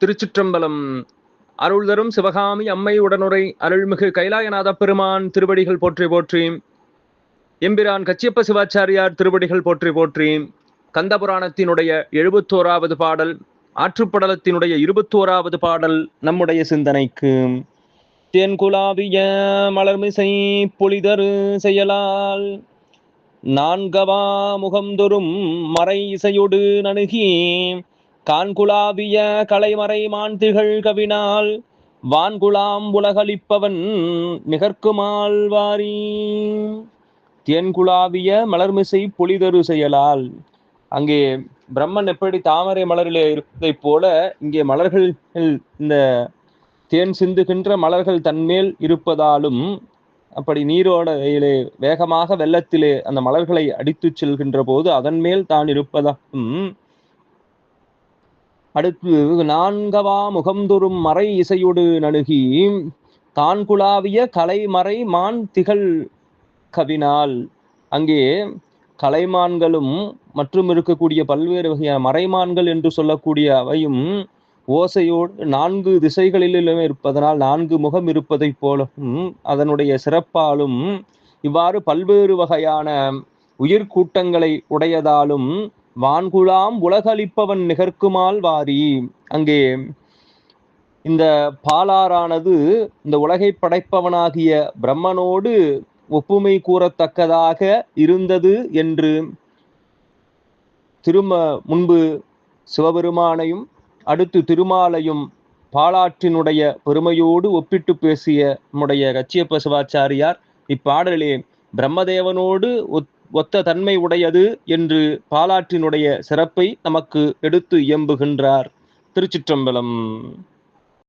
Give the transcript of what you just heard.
திருச்சிற்றம்பலம். அருள் தரும் சிவகாமி அம்மை உடனுரை அருள்மிகு கைலாயநாத பெருமான் திருவடிகள் போற்றி போற்றி. எம்பிரான் கச்சியப்ப சிவாச்சாரியார் திருவடிகள் போற்றி போற்றி. கந்தபுராணத்தினுடைய எழுபத்தோராவது பாடல் ஆற்றுப்படலத்தினுடைய இருபத்தோராவது பாடல் நம்முடைய சிந்தனைக்கு. தேன்குலாவிய மலர்மிசை பொலிதரு செயலால் நான்கவா முகம்தொரும் மறை இசையொடு நணுகி கான்குலாவிய கலைமறை மான்திகள் கவினால் வான்குலாம் உலகளிப்பவன் நிகர்க்குமாள்வாரி தேன்குலாவிய மலர்மிசை பொலிதரு செயலால். அங்கே பிரம்மன் எப்படி தாமரை மலரிலே இருப்பதைப் போல இங்கே மலர்கள் இந்த தேன் சிந்துகின்ற மலர்கள் தன்மேல் இருப்பதாலும் அப்படி நீரோடையிலே வேகமாக வெள்ளத்திலே அந்த மலர்களை அடித்துச் செல்கின்ற போது அதன் மேல் தான் இருப்பதாகும் அடுத்து நான்கவா முகம்தொரும் மறை இசையொடு நணுகி தான் குழாவிய கலைமறை மான் திகழ் கவினால். அங்கே கலைமான்களும் மற்றும் இருக்கக்கூடிய பல்வேறு வகையான மறைமான்கள் என்று சொல்லக்கூடிய அவையும் ஓசையோடு நான்கு திசைகளிலும் இருப்பதனால் நான்கு முகம் இருப்பதைப் போலவும் அதனுடைய சிறப்பாலும் இவ்வாறு பல்வேறு வகையான உயிர்கூட்டங்களை உடையதாலும் வான்குழாம் உலகளிப்பவன் நிகர்க்குமால் வாரி. அங்கே இந்த பாலாறானது இந்த உலகை படைப்பவனாகிய பிரம்மனோடு ஒப்புமை கூறத்தக்கதாக இருந்தது என்று திரும முன்பு சிவபெருமானையும் அடுத்து திருமாலையும் பாலாற்றினுடைய பெருமையோடு ஒப்பிட்டு பேசிய நம்முடைய கச்சியப்ப சிவாச்சாரியார் இப்பாடலிலே பிரம்மதேவனோடு ஒத் ஒத்த தன்மை உடையது என்று பாலாற்றினுடைய சிறப்பை நமக்கு எடுத்து இயம்புகின்றார். திருச்சிற்றம்பலம்.